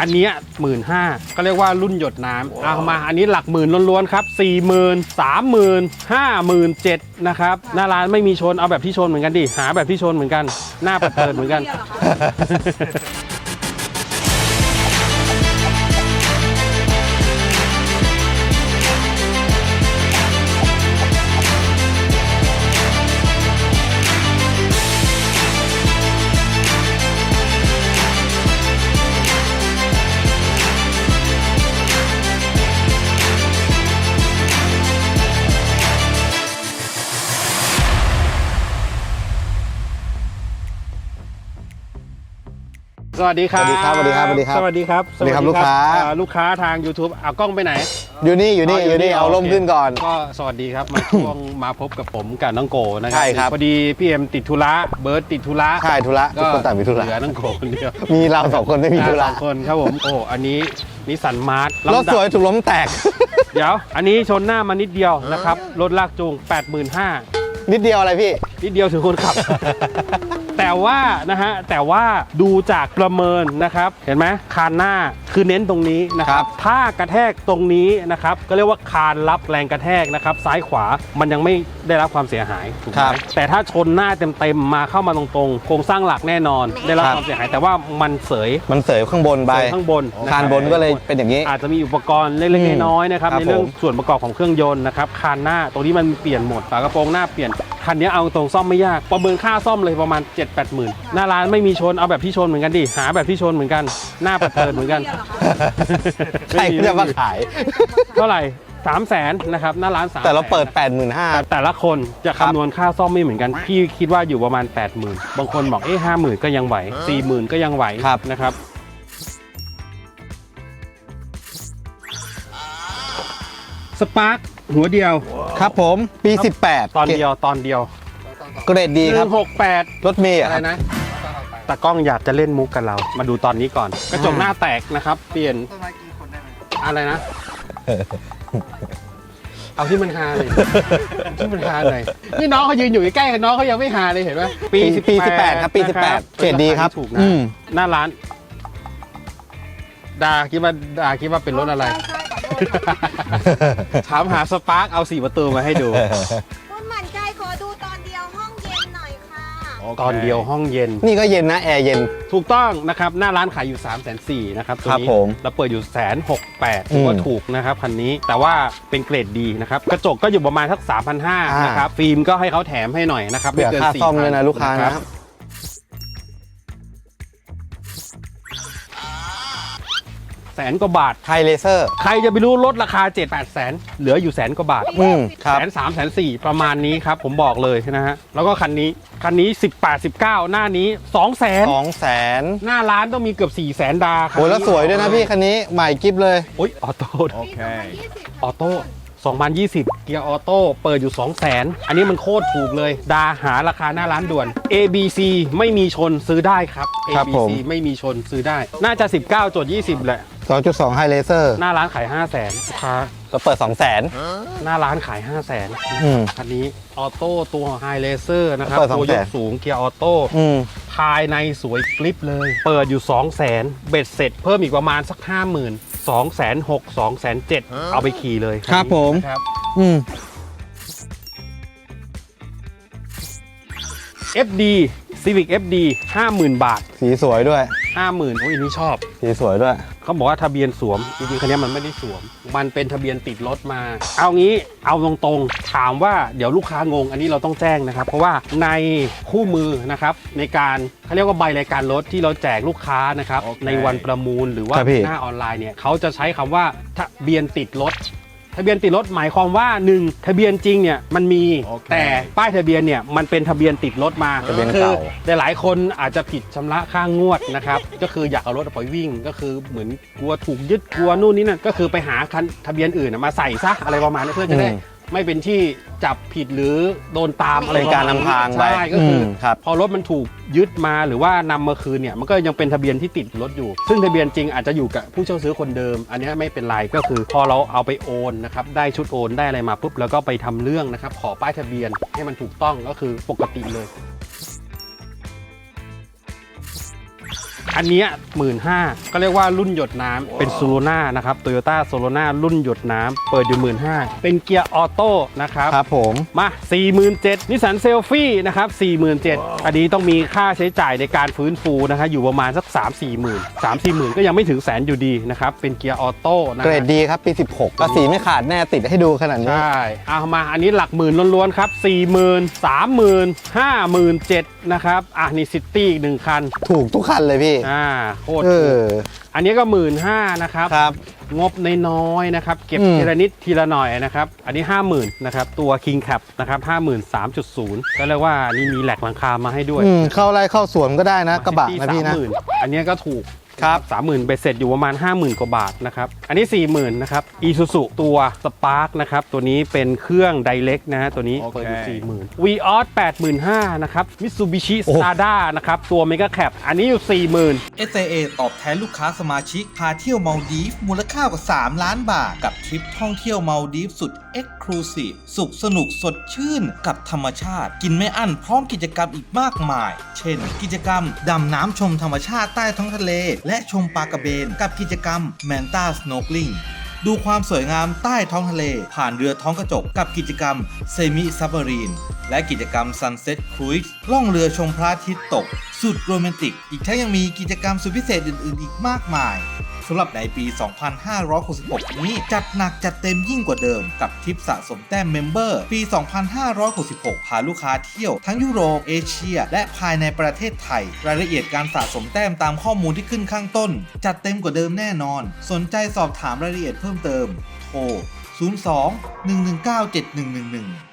อันเนี้ยหมื่นห้าก็เรียกว่ารุ่นหยดน้ำเอามาอันนี้หลักหมื่นล้วนๆครับสี่หมื่นสามหมื่นห้าหมื่นเจ็ดนะครับหน้าร้านไม่มีชนเอาแบบที่ชนเหมือนกันดิหาแบบที่ชนเหมือนกัน หน้าเปิดๆเหมือนกัน สวัสดีครับสวัสดีครับสวัสดีครับสวัสดีครับสวัสดีครับลูกค้า เอ่อลูกค้าทาง YouTube เอากล้องไปไหน อยู่นี่อยู่นี่อยู่นี่เอาร่มโคขึ้นก่อน ก็สวัสดีครับ มาช่วงมาพบกับผมกับน้องโกนะครัใช่ครับ พอดีพี่เอ็มติดธุระเบิร์ตติดธุระใช่ธุระทุกคนต่างมีธุระเหลือน้องโกคนเดียวมีเราสองคนไม่มีธุสระองคนครับผมโอ้อันนี้นิสสันมาร์ทรถสวยถูกล้มแตก เดี๋ยว อันนี้ชนหน้ามานิดเดียวนะครับรถลากจูง 85,000 นิดเดียวอะไรพี่ นิดเดียวถึงคนขับ แต่ว่านะฮะแต่ว่าดูจากประเมินนะครับเห็นไหมคานหน้าคือเน้นตรงนี้นะครับถ้ากระแทกตรงนี้นะครับก็เรียกว่าคานรับแรงกระแทกนะครับซ้ายขวามันยังไม่ได้รับความเสียหายถูกไหครัมบแต่ถ้าชนหน้าเต็มๆมาเข้ามาตรงๆโครงสร้างหลักแน่นอน ได้รับครับความเสียหาย แต่ว่ามันเสยมันเสยข้างบนไปเสยข้างบนนะคานบนก็เลยเป็นอย่างนี้ อาจจะมีอุปกรณ์เล็กอืมๆน้อยๆนะครับครับในเรื่องผมส่วนประกอบของเครื่องยนต์นะครับคานหน้าตรงนี้มันเปลี่ยนหมดฝากระโปรงหน้าเปลี่ยน คันนี้เอาตรงซ่อมไม่ยาก ประเมินค่าซ่อมเลยประมาณ 7 8หมื่นหน้าร้านไม่มีชนเอาแบบที่ชนเหมือนกันดิหาแบบที่ชนเหมือนกัน หน้าเปิดๆเหมือนกันใครก็จะมาขาย เท่าไหร่สามแสนนะครับหน้าร้านสามแต่เราเปิด 8 5 0 0 0แต่ละคนจะครับคำนวณค่าซ่อมไม่เหมือนกัน พี่คิดว่าอยู่ประมาณ 8 0,000 บางคนบอกเอ๊ะห้าหมื่นก็ยังไหว4 0,000ก็ยังไหวครับนะครับสปาร์คหัวเดียว ครับผมปี 18ตอนเดียวตอนเดียวเกรดดีหครันึ่บงหกแปดรถเมย์อะไรอะนะตากล้องอยากจะเล่นมุกกับเรา มาดูตอนนี้ก่อน กระจกหน้าแตกนะครับ เปลี่ยนอะไรนะ เอาที่มันฮาเลยเอาที่มันฮาหน่อยนี่น้องเขายืนอยู่ใกล้ๆกันน้องเขายังไม่ฮาเลยเห็นไหมปีปี18ครับปีนะ18เกรดดีครับถูกอืนะมหน้าร้านดาคิดว่าดาคิดว่าเป็นรถอะไร ถามหาสปาร์คเอาสี่ประตูมาให้ดู คุณหมั่นใจขอดูตอนเดียวห้องเย็นหน่อยค่ะ ตอนเดียวห้องเย็น นี่ก็เย็นนะแอร์เย็น ถูกต้องนะครับ หน้าร้านขายอยู่3 4 0 0 0นะครับตัวครับนี้ผมเราเปิดอยู่แสนหกแปดถือว่าอืมถูกนะครับคันนี้แต่ว่าเป็นเกรดดีนะครับ กระจกก็อยู่ประมาณสัก3,500นะครับ ฟิล์มก็ให้เขาแถมให้หน่อยนะครับเผื่อไม่เกินค่า4,000ซ่อมเลยนะลูกค้านะครับ แสนกว่าบาท ไทยเลเซอร์ ใครจะไปรู้ลดราคา 7 8แสนเหลืออยู่แสนกว่าบาทอืมครับ แสนสามแสนสี่ประมาณนี้ครับ ผมบอกเลยนะฮะ แล้วก็คันนี้คันนี้ 18 19 หน้านี้2แสนสองแสนหน้าร้านต้องมีเกือบ4แสนดาคันโอ้นี้แล้วสวยด้วยนะพี่คันนี้ใหม่กิฟเลย โอ้ยออโต้โอเคออโต้2020 เกียร์ออโต้ เปิดอยู่ 2 0 0 0 0 0 อันนี้มันโคตรถูกเลย ดาหาราคาหน้าร้านด่วน ABC ไม่มีชนซื้อได้ครับ ครับผม ABC ไม่มีชนซื้อได้ น่าจะ 19จด20 แหละ 2.2ไฮเลเซอร์หน้าร้านขาย 5 0 0 0 0 0ลูกค้าเราเปิด2 0 0 0 0 หน้าร้านขาย 5 0 0 0 0 0 อืม คันนี้ออโต้ตัวไฮเลเซอร์นะครับเปิดตัวยก200,000สูงเกียร์ออโต้อืม ภายในสวยกริปเลย เปิดอยู่ 2 0 0 0 0 0เบ็ดเสร็จเพิ่มอีกประมาณสัก 50,000 2 6 0 0 0 2 7 0 0เอาไปขี่เลยครับผมครับ อืม FD Civic FD 50,000 บาท สีสวยด้วย 50,000โอ้ยอันนี้ชอบ สีสวยด้วย เขาบอกว่าทะเบียนสวม จริงๆคันนี้มันไม่ได้สวม มันเป็นทะเบียนติดรถมา เอางี้เอาตรงๆ ถามว่าเดี๋ยวลูกค้างง อันนี้เราต้องแจ้งนะครับ เพราะว่าในคู่มือนะครับในการเขาเรียกว่าใบรายการรถที่เราแจกลูกค้านะครับ โอเคในวันประมูลหรือว่าครับพี่ หน้าออนไลน์เนี่ยเขาจะใช้คำว่าทะเบียนติดรถ ทะเบียนติดรถหมายความว่าหนึ่งทะเบียนจริงเนี่ยมันมี โอเค แต่ป้ายทะเบียนเนี่ยมันเป็นทะเบียนติดรถมาทะเบียนคืเก่าแต่หลายคนอาจจะผิดชำระค่างวดนะครับ ก็คืออยากเอารถไปวิ่ง ก็คือเหมือนกลัวถูกยึดกลัวนู่นนี่นั่นก็คือไปหาคันทะเบียนอื่นน่ะมาใส่ซะอะไรประมาณนี้เพื่อจะได้อืม ไม่เป็นที่จับผิดหรือโดนตามอะไรเป็นการนำทางไปใช่ก็คือมครับ พอรถมันถูกยึดมาหรือว่านำมาคืนเนี่ยมันก็ยังเป็นทะเบียนที่ติดรถอยู่ ซึ่งทะเบียนจริงอาจจะอยู่กับผู้เช่าซื้อคนเดิม อันนี้ไม่เป็นไรก็คือ พอเราเอาไปโอนนะครับได้ชุดโอนได้อะไรมาปุ๊บแล้วก็ไปทำเรื่องนะครับขอป้ายทะเบียนให้มันถูกต้องก็คือปกติเลย อันเนี้ยหมื่นห้าก็เรียกว่ารุ่นหยดน้ำเป็นซูโ o นานะครับโตโยต้าโซโลนารุ่นหยดน้ำเปิดอยู่หมื่นห้าเป็นเกียร์ออโต้นะครับ ครับผม มา 47,000นิสสันเซลฟี่นะครับ 47,000อันนี้ต้องมีค่าใช้จ่ายในการฟื้นฟูนะครับอยู่ประมาณสัก 3 4 0 0 0 0 3 4 0 0 0 0ก็ยังไม่ถึงแสนอยู่ดีนะครับ เป็นเกียร์ออโต้นะเกรฮะดดีครับ ปี 16ก็สีไม่ขาดแน่ติดให้ดูขนาดนี้ ใช่เอามาอันนี้หลักหมื่นล้วนๆครับ40,000 30,000 57,000นะครับอะนี่ซิตี้อีกหนึ่งคัน ถูกทุกคันเลยพี่ อ่าโคตรเอถูกอ อันนี้ก็หมื่นห้านะครับ ครับ งบน้อยๆนะครับ เก็บอืม ทีละนิดทีละหน่อยนะครับ อันนี้ 50,000นะครับ ตัว King Cap นะครับ53.0 ก็เรียกว่านี่มีแหลกหลังคามาให้ด้วยอืมเข้าไร่เข้าสวนก็ได้นะ กระบะที่นะพี่นะ30,000อันเนี้ยก็ถูก ครับสามหมื่นเบ็ดเสร็จอยู่ประมาณ 50,000 กว่าบาทนะครับ อันนี้ 40,000นะครับ Isuzu ตัว Spark นะครับ ตัวนี้เป็นเครื่อง Direct นะฮะตัวนี้เปิดอยู่40,000 Vios 85,000นะครับ Mitsubishi โอ้ Strada นะครับตัว Mega Cap อันนี้อยู่ 40,000 SAA ตอบแทนลูกค้าสมาชิก พาเที่ยวมาลดีฟมูลค่ากว่า 3 ล้านบาท กับทริปท่องเที่ยวมาลดีฟสุด Exclusive สุขสนุกสดชื่นกับธรรมชาติ กินไม่อั้นพร้อมกิจกรรมอีกมากมาย เช่น กิจกรรม ดำน้ำชมธรรมชาติใต้ท้องทะเล และชมปลากระเบน กับกิจกรรม Manta Snorkeling ดูความสวยงามใต้ท้องทะเล ผ่านเรือท้องกระจกกับกิจกรรม Semi Submarine และกิจกรรม Sunset Cruise ล่องเรือชมพระอาทิตย์ตก สุดโรแมนติก อีกทั้งยังมีกิจกรรมสุดพิเศษอื่น ๆ อีกมากมาย สำหรับในปี 2566 นี้ จัดหนักจัดเต็มยิ่งกว่าเดิม กับทริปสะสมแต้มเมมเบอร์ ปี 2566 พาลูกค้าเที่ยวทั้งยุโรป เอเชีย และภายในประเทศไทย รายละเอียดการสะสมแต้มตามข้อมูลที่ขึ้นข้างต้น จัดเต็มกว่าเดิมแน่นอน สนใจสอบถามรายละเอียดเพิ่มเติม โทร 02 119 7111